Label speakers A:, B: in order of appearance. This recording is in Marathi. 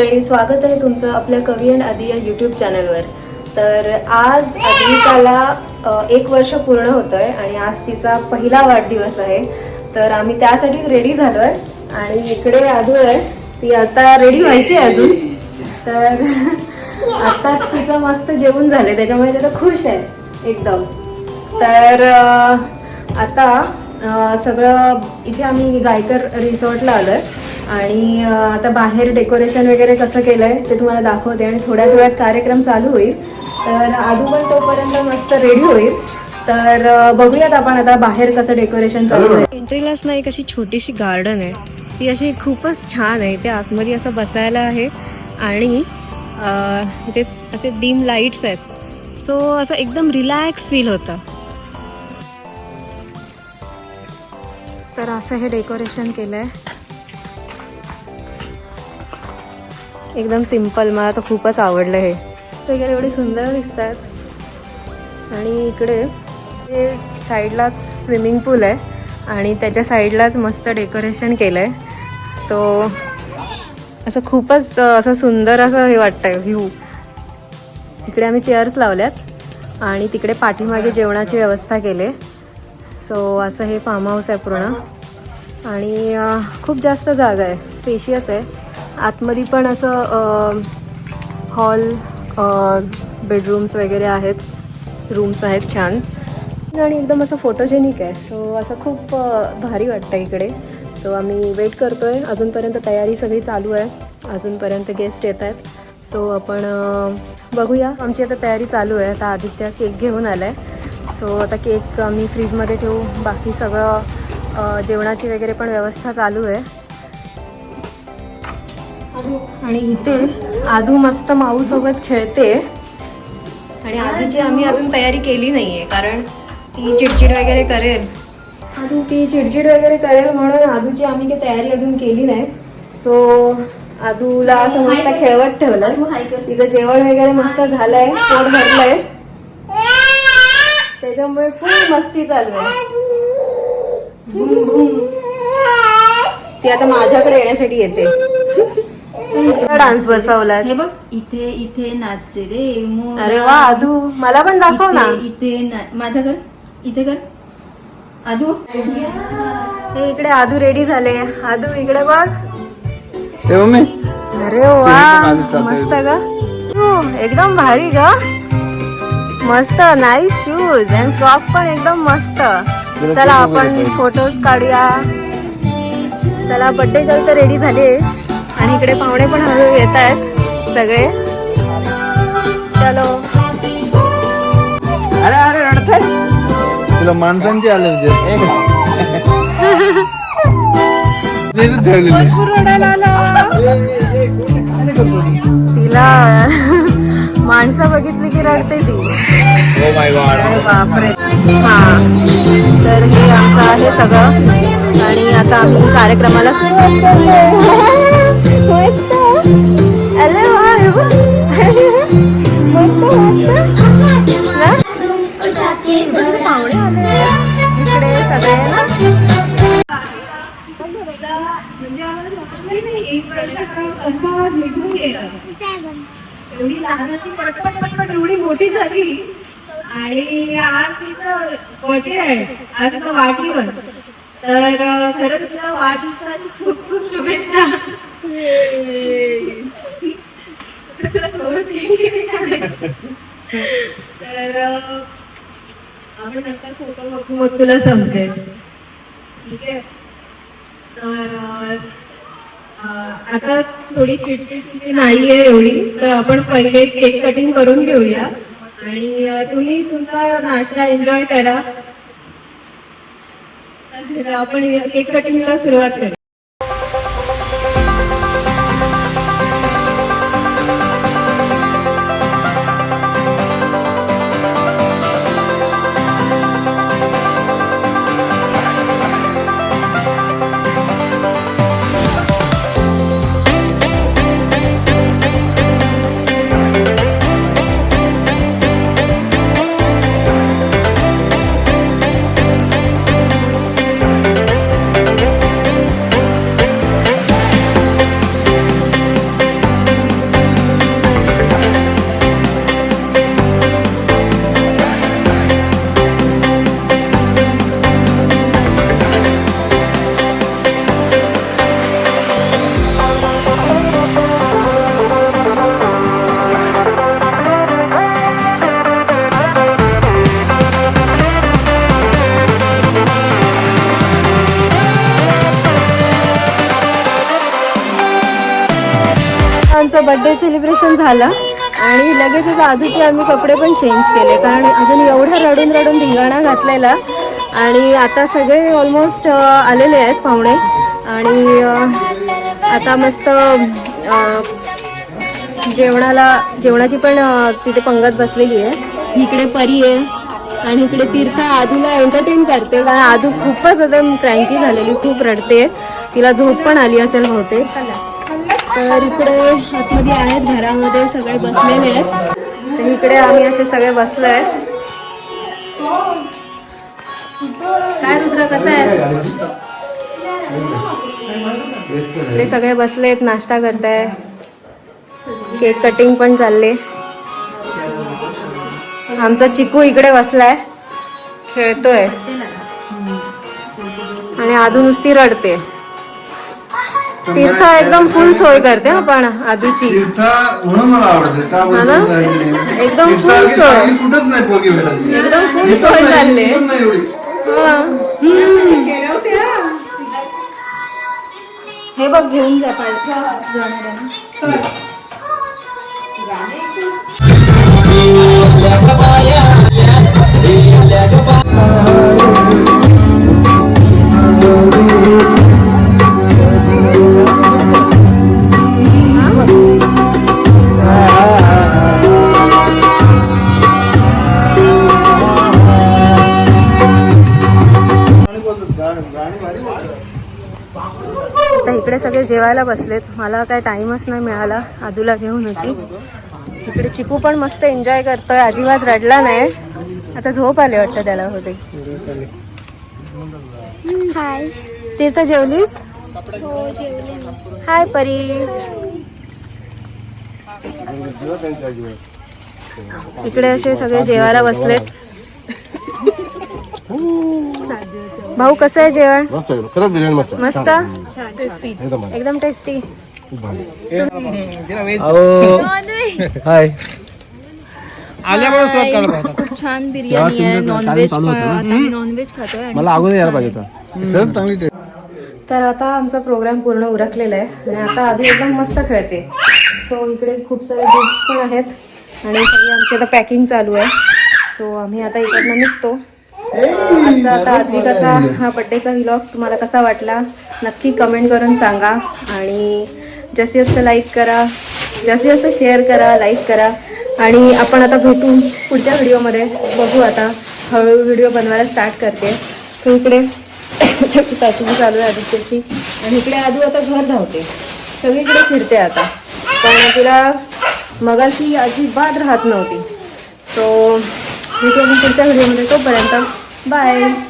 A: मंडळी स्वागत आहे तुमचं आपल्या कवी अँड आदी या यूट्यूब चॅनलवर तर आज अद्विकाला एक वर्ष पूर्ण होतं आहे आणि आज तिचा पहिला वाढदिवस आहे. तर आम्ही त्यासाठी रेडी झालो आहे आणि इकडे आदूळ आहे ती आता रेडी व्हायची अजून. तर आत्ताच तिचं मस्त जेवण झालंय त्याच्यामुळे त्याला खुश आहे एकदम. तर आता सगळं इथे आम्ही गायकर रिसॉर्टला आलोय. आणि आता बाहेर डेकोरेशन वगैरे कसं केलंय ते तुम्हाला दाखवते आणि थोड्याच वेळात कार्यक्रम चालू होईल. तर आधू पण तोपर्यंत मस्त रेडी होईल. तर बघूयात आपण आता बाहेर कसं डेकोरेशन चालू आहे एंट्रीलाच ना एक अशी छोटीशी गार्डन आहे. ती अशी खूपच छान आहे. ते आतमध्ये असं बसायला आहे. आणि इथे असे डीम लाईट्स आहेत. सो असं एकदम रिलॅक्स फील होतं. तर असं हे डेकोरेशन केलंय. एकदम सिंपल मला तर खूपच आवडलं हे. वगैरे एवढे सुंदर दिसतात. आणि इकडे हे साईडलाच स्विमिंग पूल आहे. आणि त्याच्या साईडलाच मस्त डेकोरेशन केलं आहे सो असं खूपच असं सुंदर असं हे वाटतंय व्ह्यू इकडे आम्ही चेअर्स लावल्यात. आणि तिकडे पाठीमागे जेवणाची व्यवस्था केली. सो असं हे फार्म हाऊस आहे पूर्ण. आणि खूप जास्त जागा आहे. स्पेशियस आहे. आतमध्ये पण असं हॉल बेडरूम्स वगैरे आहेत. रूम्स आहेत छान. आणि एकदम असं फोटोजेनिक आहे. सो असं खूप भारी वाटतं इकडे. सो आम्ही वेट करतो आहे अजूनपर्यंत तयारी सगळी चालू आहे. अजूनपर्यंत गेस्ट येत आहेत. सो आपण बघूया. आमची आता तयारी चालू आहे. आता आदित्य केक घेऊन आला आहे सो आता केक आम्ही फ्रीजमध्ये ठेवू. बाकी सगळं जेवणाची वगैरे पण व्यवस्था चालू आहे. आणि इथे आधू मस्त माऊ सोबत खेळते. आणि आधीची आम्ही अजून तयारी केली नाहीये कारण ती चिडचिड वगैरे करेल. आधू ती चिडचिड वगैरे करेल म्हणून आधूची आम्ही काही तयारी अजून केली नाही. सो आधूला असं मस्त खेळवत ठेवलं तिचं जेवण वगैरे मस्त झालंय पोट भरलंय. त्याच्यामुळे फुल मस्ती चालू आहे. ती आता माझ्याकडे येण्यासाठी येते. डान्स बसवलाय
B: हे बघ इथे इथे नाचचे रे मोरा.
A: अरे वा आधू मला पण दाखव ना.
B: इथे इथे ना- माझ्या कर इथे कर आदू?
A: हे इकडे आधू रेडी झाले. आधू इकडे बघ.
C: हे मम्मी.
A: अरे वा
C: माझं चालतंय.
A: मस्त ग. हो, एकदम भारी ग. मस्त नाईस शूज अँड फ्रॉक पण एकदम मस्त. चला आपण फोटोज काढूया. चला बड्डे गर्ल तर रेडी झाले. आणि इकडे पाहुणे पण हळूहळू येत आहेत सगळे. चलो.
C: अरे अरे रडतय. तुला माणसांची आले.
A: तिला माणसं बघितली की रडते ती.
C: ओ माय गॉड
A: अरे बापरे. हा. तर हे आमचं आहे सगळं. आणि आता आम्ही कार्यक्रमाला
D: एवढी लहानाची पटपट पटपट एवढी मोठी झाली. आणि आज तिचं बर्थडे आहे. आज तिचा वाढदिवस. तर खरं तुला वाढदिवसाची खूप खूप शुभेच्छा. तर आपण नंतर फोटो बघू मग तुला समजेल. ठीक आहे? तर आता थोडी चिडचिड तिची नाहीये एवढी तर आपण पहिले केक कटिंग करून घेऊया. आणि तुम्ही तुमचा नाश्ता एन्जॉय करा. आपण केक कटिंगला सुरुवात करू.
A: आमचं बर्थडे सेलिब्रेशन झालं. आणि लगेचच आधीचे आम्ही कपडे पण चेंज केले. कारण अजून एवढा रडून रडून धिंगाणा घातलेला. आणि आता सगळे ऑलमोस्ट आलेले आहेत पाहुणे. आणि आता मस्त जेवणाला जेवणाची पण तिथे पंगत बसलेली आहे. इकडे परी आहे. आणि इकडे तीर्थ आधूला एंटरटेन करते. कारण आधू खूपच एकदम क्रँकी झालेली खूप रडते. तिला झोप पण आली असेल बहुतेक. तर इकडे आतमध्ये आहेत घरामध्ये सगळे बसलेले आहेत. तर इकडे आम्ही असे सगळे बसलोय काय रुद्र कसं आहे ते सगळे बसले आहेत नाश्ता करताय. केक कटिंग पण चालले. आमचा चिकू इकडे बसलाय. खेळतोय. आणि आधू नुसती रडते. तीर्थ एकदम फुल सोय करते हा पण आधूची.
C: म्हणून मला आवडते.
A: हा एकदम full सोय. एकदम फुल सोय चालले हा. हे बघ घेऊन जा पाहिजे आता इकडे सगळे जेवायला बसलेत. मला काय टाइमच नाही मिळाला. आदूला घेऊन होती इकडे चिकू पण मस्त एन्जॉय करतोय. अजिबात रडला नाही. आता झोप आले वाटतं त्याला होते. हाय. तीर्थ जेवलीस? हाय परी. इकडे असे सगळे जेवायला बसलेत. भाऊ कसं आहे जेवण?
C: मस्त आहे. खरंच बिर्याणी मस्त आहे.
A: मस्त?
C: एकदम
A: एकदम टेस्टी
C: हाय.
B: खूप छान बिर्याणी आहे. नॉनव्हेज आता नॉनव्हेज खातोय आणि
C: मला अगोदर यायला पाहिजे होता. खरंच चांगली टेस्ट
A: तर आता आमचा प्रोग्राम पूर्ण उरकलेला आहे. आणि आता आधी एकदम मस्त खेळते. सो इकडे खूप सारे गिफ्ट्स पण आहेत. आणि सगळी आमची आता पॅकिंग चालू आहे. सो आम्ही आता इकडनं निघतो. आजचा आता आत्मिकाचा हा बड्डेचा व्लॉग तुम्हाला कसा वाटला? नक्की कमेंट करून सांगा. आणि जास्तीत जास्त लाईक करा. जास्तीत जास्त शेअर करा लाईक करा. आणि आपण आता भेटू पुढच्या व्हिडिओमध्ये बघू आता. हळूहळू व्हिडिओ बनवायला स्टार्ट करते. सो इकडे पॅकिंग चालू आहे आदित्यची. आणि इकडे आदू आता घर धावते. सगळीकडे फिरते आता. पण तिला मगाशी अजिबात राहत नव्हती. सो भेटू आपण पुढच्या व्हिडिओमध्ये तोपर्यंत Bye.